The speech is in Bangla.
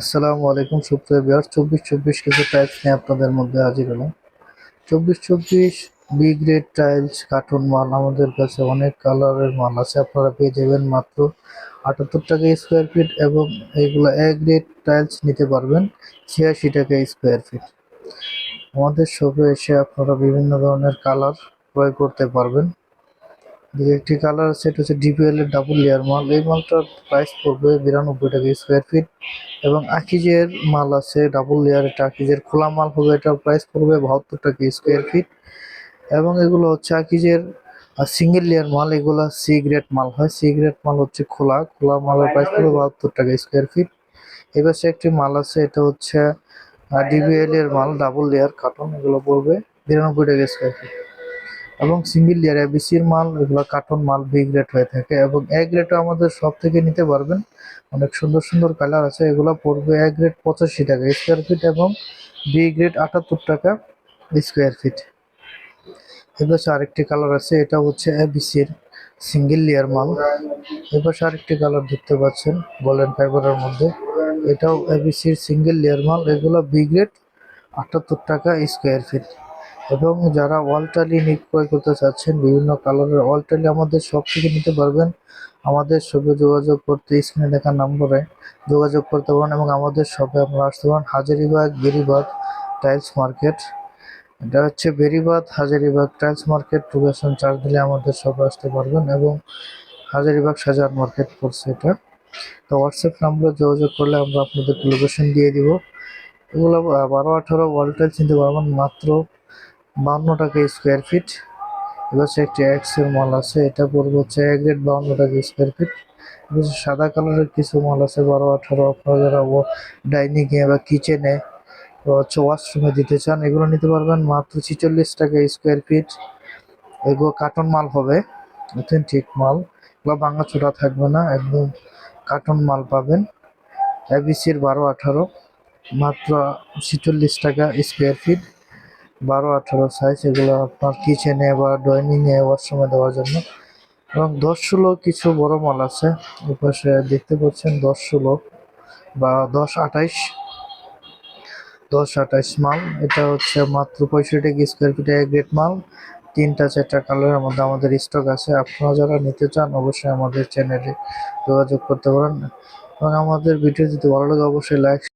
আসসালামু আলাইকুম সুপ্রিয় বিহার চব্বিশ চব্বিশ কিছু টাইলস নিয়ে আপনাদের মধ্যে হাজির হলাম। চব্বিশ চব্বিশ বি গ্রেড টাইলস কার্টুন মাল, আমাদের কাছে অনেক কালারের মাল আছে। আপনারা পেয়ে যাবেন মাত্র আটাত্তর টাকা স্কোয়ার ফিট এবং এইগুলো এ গ্রেড টাইলস নিতে পারবেন ছিয়াশি টাকা স্কোয়ার ফিট আমাদের শপে এসে আপনারা বিভিন্ন ধরনের কালার ক্রয় করতে পারবেন। একটি কালার এটা হচ্ছে ডিপিএল এর ডাবল লেয়ার মাল এই মালটার প্রাইস পড়বে বিরানব্বই টাকা স্কোয়ার ফিট এবং আকিজের মাল আছে ডাবল লেয়ার এটা আকিজের খোলা মাল হবে, এটার প্রাইস পড়বে বাহাত্তর টাকা স্কোয়ার ফিট এবং এগুলো হচ্ছে আকিজের সিঙ্গেল লেয়ার মাল এগুলো সি গ্রেড মাল হয়। সি গ্রেড মাল হচ্ছে খোলা খোলা মালের প্রাইস পড়বে বাহাত্তর টাকা স্কোয়ার ফিট এবার সে একটি মাল আছে, এটা হচ্ছে ডিবিএল এর মাল ডাবল লেয়ার কার্টন এগুলো পড়বে বিরানব্বই টাকা স্কোয়ার ফিট এবং সিঙ্গেল লেয়ার এবিসির মাল, এগুলো কার্টন মাল বি গ্রেড হয়ে থাকে এবং এ গ্রেডও আমাদের সব থেকে নিতে পারবেন। অনেক সুন্দর সুন্দর কালার আছে, এগুলো পড়বে এ গ্রেড পঁচাশি টাকা স্কোয়ার ফিট এবং বি গ্রেড আটাত্তর টাকা স্কোয়ার ফিট এবার আরেকটি কালার আছে, এটা হচ্ছে এবিসির সিঙ্গেল লেয়ার মাল। এবার আরেকটি কালার দেখতে পাচ্ছেন গোল্ডেন ফাইবারের মধ্যে। এটাও এবিসির সিঙ্গেল লেয়ার মাল, এগুলো বি গ্রেড আটাত্তর টাকা স্কোয়ার ফিট এবং যারা ওয়ালটালি ক্রয় করতে চাচ্ছেন, বিভিন্ন কালারের ওয়ালটালি আমাদের সব থেকে নিতে পারবেন। আমাদের শপে যোগাযোগ করতে স্ক্রিনে দেখা নম্বরে যোগাযোগ করতে পারেন এবং আমাদের শপে আপনারা আসতে পারেন হাজারিবাগ বেরিবাগ টাইলস মার্কেট এটা হচ্ছে Beribadh Hazaribagh tiles market location charge দিলে আমাদের শপে আসতে পারবেন এবং হাজারিবাগ সাজার মার্কেট পড়ছে এটা। তো হোয়াটসঅ্যাপ নাম্বারে যোগাযোগ করলে আমরা আপনাদের লোকেশন দিয়ে দিব। এগুলো বারো আঠারো ওয়াল টাইলস নিতে পারবেন মাত্র বান্ন টাকা স্কোয়ার ফিট এবার হচ্ছে একটি এক্সের মাল আছে, এটা পড়বে হচ্ছে এক গ্রেড বাউন্ন টাকা স্কোয়ার ফিট সাদা কালারের কিছু মাল আছে, বারো, আঠারো, আপনারা যারা ডাইনিং এ বা কিচেনে হচ্ছে ওয়াশরুমে দিতে চান, এগুলো নিতে পারবেন মাত্র ছিচল্লিশ টাকা স্কোয়ার ফিট এগুলো কার্টন মাল হবে অথেন্টিক মাল। এগুলো ভাঙা চোরা থাকবে না, একদম কার্টন মাল পাবেন। এবিসির বারো, আঠারো, মাত্র ছিচল্লিশ টাকা স্কোয়ার ফিট বারো, আঠারো, সাইজ এগুলো আপনার কিচেনে বা ডাইনিংয়ে ওয়াশরুমে দেওয়ার জন্য। এবং দশ, ষোলো কিছু বড় মাল আছে। এপাশে দেখতে পাচ্ছেন দশ, ষোলো বা দশ, আঠাইশ। দশ, আঠাইশ মাল। এটা হচ্ছে মাত্র পঁয়ষট্টি স্কোয়ার ফিটে গ্রেড মাল। তিনটা, চারটা কালারের মধ্যে আমাদের স্টক আছে। আপনারা যারা নিতে চান, অবশ্যই আমাদের চ্যানেলে যোগাযোগ করতে পারেন। এবং আমাদের ভিডিও যদি ভালো লাগে, অবশ্যই লাইক